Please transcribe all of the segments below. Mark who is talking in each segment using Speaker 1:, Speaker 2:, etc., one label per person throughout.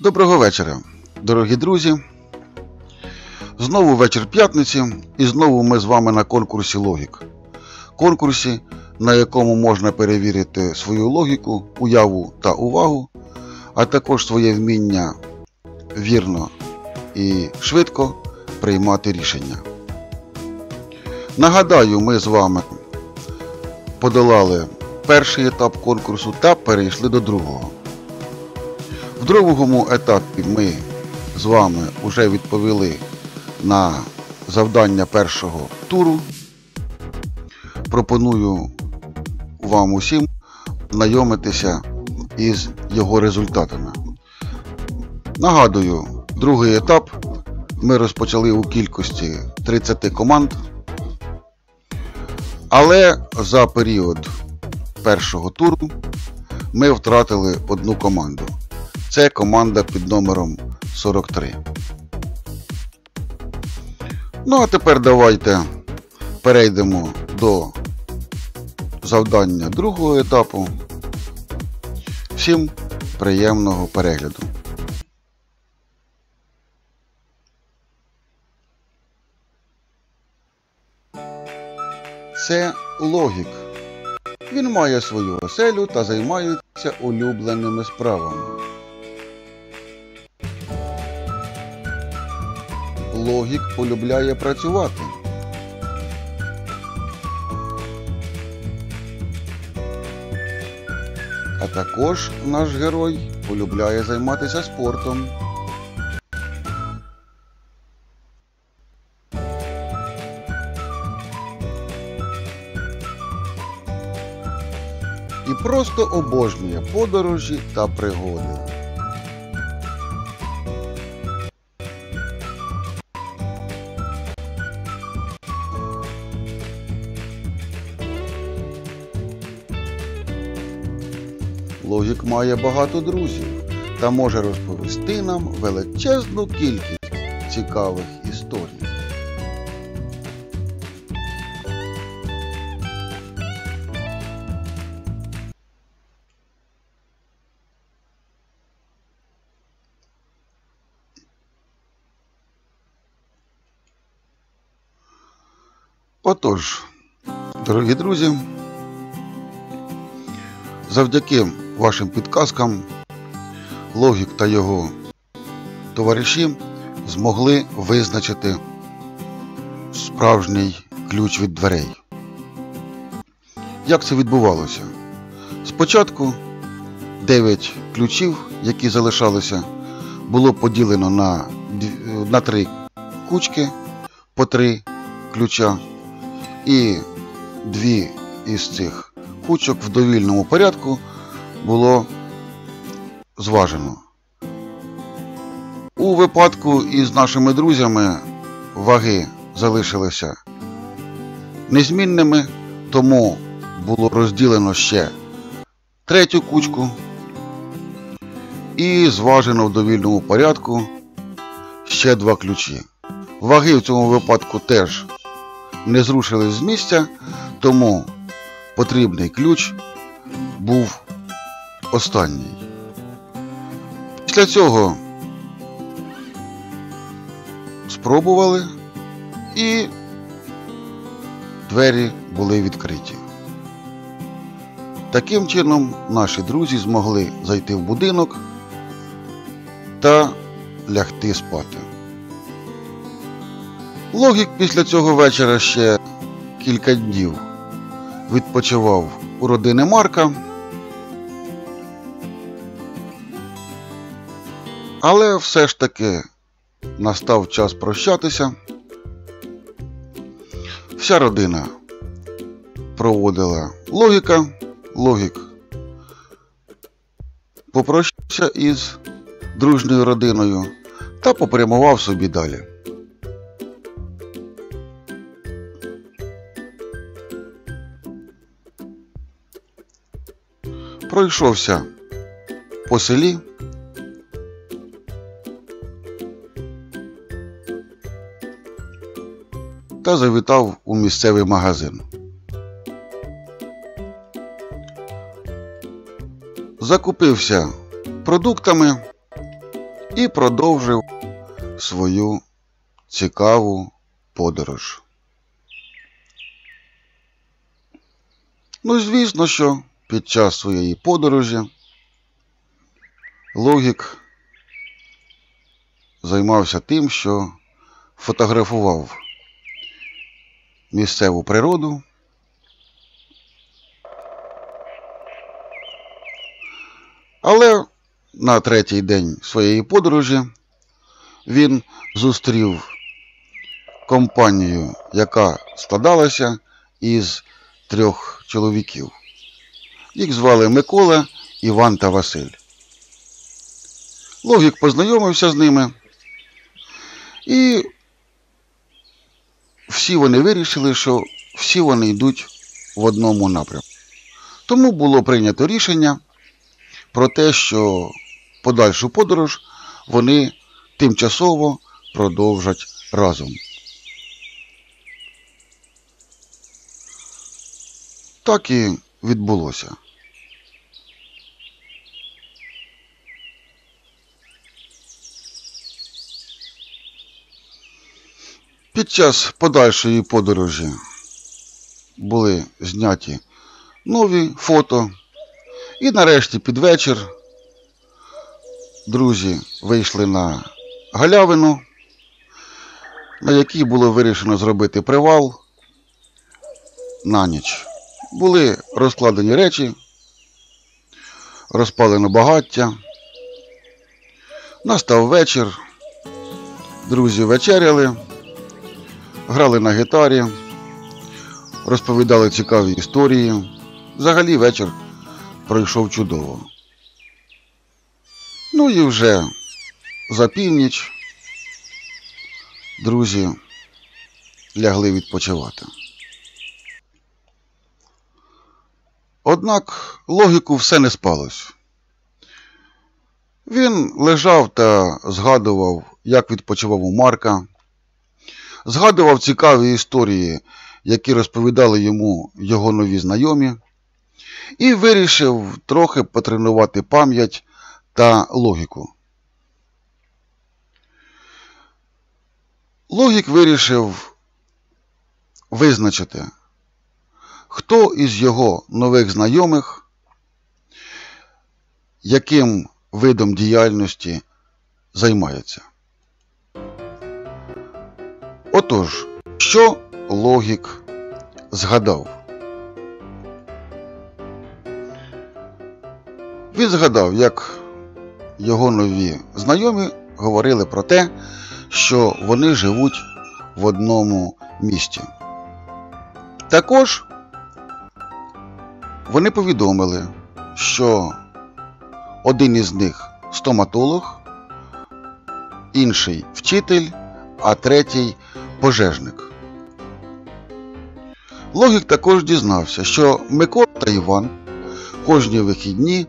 Speaker 1: Доброго вечора, дорогі друзі. Знову вечір п'ятниці, і знову ми з вами на конкурсі Логік. Конкурсі, на якому можна перевірити свою логіку, уяву та увагу, а також своє вміння вірно і швидко приймати рішення. Нагадаю, ми з вами подолали перший етап конкурсу та перейшли до другого. В другому етапі ми з вами вже відповіли на завдання першого туру. Пропоную вам усім знайомитися із його результатами. Нагадую, другий етап ми розпочали у кількості 30 команд. Але за період першого туру ми втратили одну команду. Це команда під номером 43. Ну, а тепер давайте перейдемо до завдання другого етапу. Всім приємного перегляду. Це логік. Він має свою оселю та займається улюбленими справами. Логік полюбляє працювати. А також наш герой полюбляє займатися спортом. І просто обожнює подорожі та пригоди. Логік має багато друзів та може розповісти нам величезну кількість цікавих історій. Отож, дорогі друзі, завдяки вашим підказкам Логік та його товариші змогли визначити справжній ключ від дверей. Як це відбувалося? Спочатку 9 ключів, які залишалися, було поділено на, на 3 кучки по 3 ключа. І дві із цих кучок в довільному порядку було зважено. У випадку із нашими друзями ваги залишилися незмінними, тому було розділено ще третю кучку і зважено в довільному порядку ще два ключі. Ваги в цьому випадку теж не зрушили з місця, тому потрібний ключ був останній. Після цього спробували і двері були відкриті. Таким чином наші друзі змогли зайти в будинок та лягти спати. Логік після цього вечора ще кілька днів відпочивав у родини Марка. Але все ж таки настав час прощатися. Вся родина проводила логіка, логік попрощався із дружньою родиною та попрямував собі далі. Пройшовся по селі. Та завітав у місцевий магазин. Закупився продуктами і продовжив свою цікаву подорож. Ну, звісно, що під час своєї подорожі логік займався тим, що фотографував місцеву природу. Але на третій день своєї подорожі він зустрів компанію, яка складалася із трьох чоловіків. Їх звали Микола, Іван та Василь. Логік познайомився з ними, і всі вони вирішили, що всі вони йдуть в одному напрямку. Тому було прийнято рішення про те, що подальшу подорож вони тимчасово продовжать разом. Так і відбулося. Під час подальшої подорожі були зняті нові фото. І нарешті під вечір друзі вийшли на галявину, на якій було вирішено зробити привал на ніч. Були розкладені речі, розпалено багаття. Настав вечір. Друзі вечеряли, грали на гітарі, розповідали цікаві історії. Взагалі вечір пройшов чудово. Ну і вже за північ друзі лягли відпочивати. Однак логіку все не спалось. Він лежав та згадував, як відпочивав у Марка, згадував цікаві історії, які розповідали йому його нові знайомі, і вирішив трохи потренувати пам'ять та логіку. Логік вирішив визначити, хто із його нових знайомих, яким видом діяльності займається. Отож, що логік згадав? Він згадав, як його нові знайомі говорили про те, що вони живуть в одному місті. Також вони повідомили, що один із них стоматолог, інший вчитель, а третій пожежник. Логік також дізнався, що Микола та Іван кожні вихідні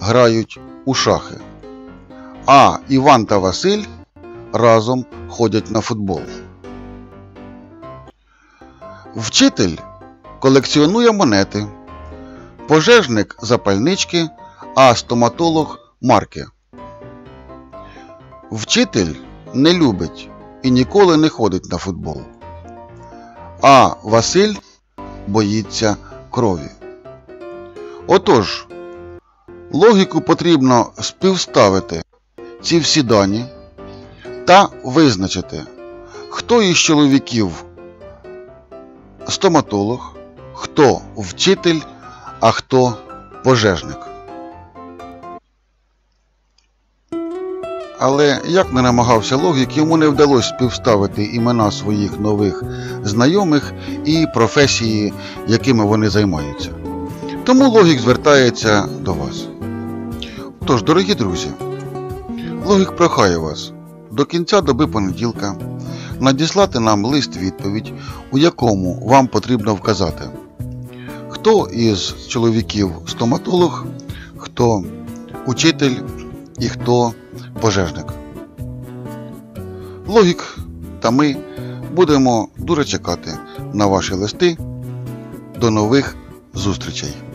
Speaker 1: грають у шахи, а Іван та Василь разом ходять на футбол. Вчитель колекціонує монети, пожежник запальнички, а стоматолог марки. Вчитель не любить і ніколи не ходить на футбол. А Василь боїться крові. Отож, логіку потрібно співставити ці всі дані та визначити, хто із чоловіків стоматолог, хто вчитель, а хто пожежник. Але як не намагався логік, йому не вдалося співставити імена своїх нових знайомих і професії, якими вони займаються. Тому логік звертається до вас. Тож, дорогі друзі, логік прохає вас до кінця доби понеділка надіслати нам лист відповідь, у якому вам потрібно вказати, хто із чоловіків стоматолог, хто учитель і хто пожежник. Логік та ми будемо дуже чекати на ваші листи. До нових зустрічей!